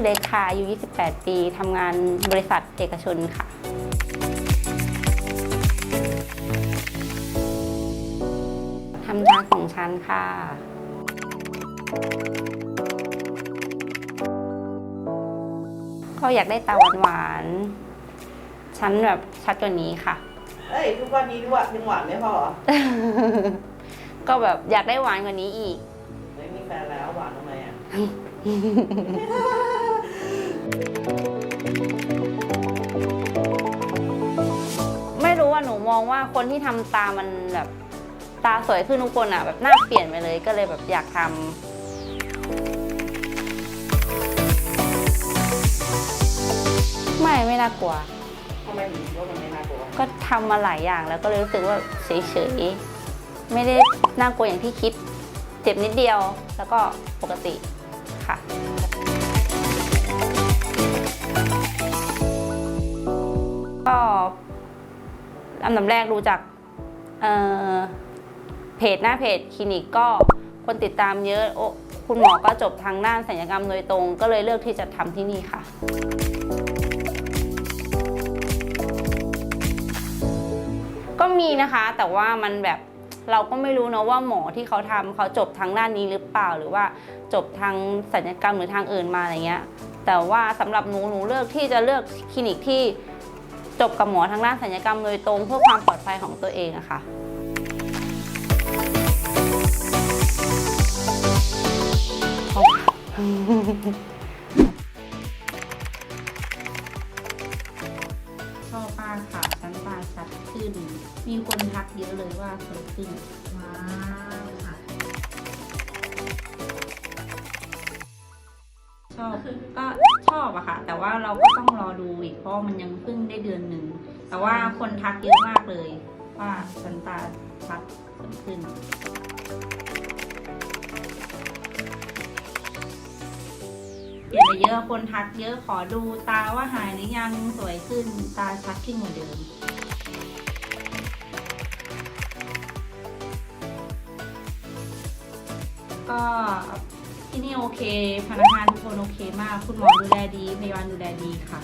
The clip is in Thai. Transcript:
อเล็กค่ะอายุ 28 ปีทำงานบริษัทเอกชนค่ะ ทำทางของชั้นค่ะ ก็อยากได้ตาหวานๆชั้นแบบชัดกว่านี้ค่ะ เอ้ยทุกวันนี้หวานยังหวานไม่พอเหรอก็แบบอยากได้หวานกว่านี้อีกไม่มีแฟนแล้วหวานทำไมอะ ไม่รู้ว่าหนูมองว่าคนที่ทำตามันแบบตาสวยขึ้นทุกคนอะแบบหน้าเปลี่ยนไปเลยก็เลยแบบอยากทำไม่ไม่น่ากลัว ทำไมถึงคิดว่ามันไม่น่ากลัวก็ทำมาหลายอย่างแล้วก็เลยรู้สึกว่าเฉยๆ ไม่ได้น่ากลัวอย่างที่คิด เจ็บนิดเดียวแล้วก็ปกติ ค่ะก็ลำดับแรกดูจากเเพจหน้าเพจคลินิกก็คนติดตามเยอะอคุณหมอก็จบทางด้านศัลยกรรมโดยตรง ก็เลยเลือกที่จะทำที่นี่ค่ะก็มีนะคะแต่ว่ามันแบบ เราก็ไม่รู้เนาะว่าหมอที่เขาทำเขาจบทางด้านนี้หรือเปล่า หรือว่าจบทางศัลยกรรมหรือทางอื่นมาอะไรเงี้ยแต่ว่าสำหรับหนูหนูเลือกที่จะเลือกคลินิกที่จบกับหมอทางด้านศัลยกรรมโดยตรงเพื่อความปลอดภัยของตัวเองอะค่ะ ขึ้น มีคนทักเยอะเลยว่าสวยขึ้น ว้าวค่ะชอบก็ชอบอะค่ะ แต่ว่าเราก็ต้องรอดูอีกเพราะมันยังเพิ่งได้เดือนหนึ่ง แต่ว่าคนทักเยอะมากเลย ว่าชั้นตาชัดสวยขึ้นเปลี่ยนไปเยอะคนทักเยอะขอดูตาว่าหายหรือยังสวยขึ้นตาชัดขึ้นกว่าเดิม ก็ที่นี่โอเค พนักงานทุกคนโอเคมาก คุณหมอดูแลดีพยาบาลดูแลดีค่ะ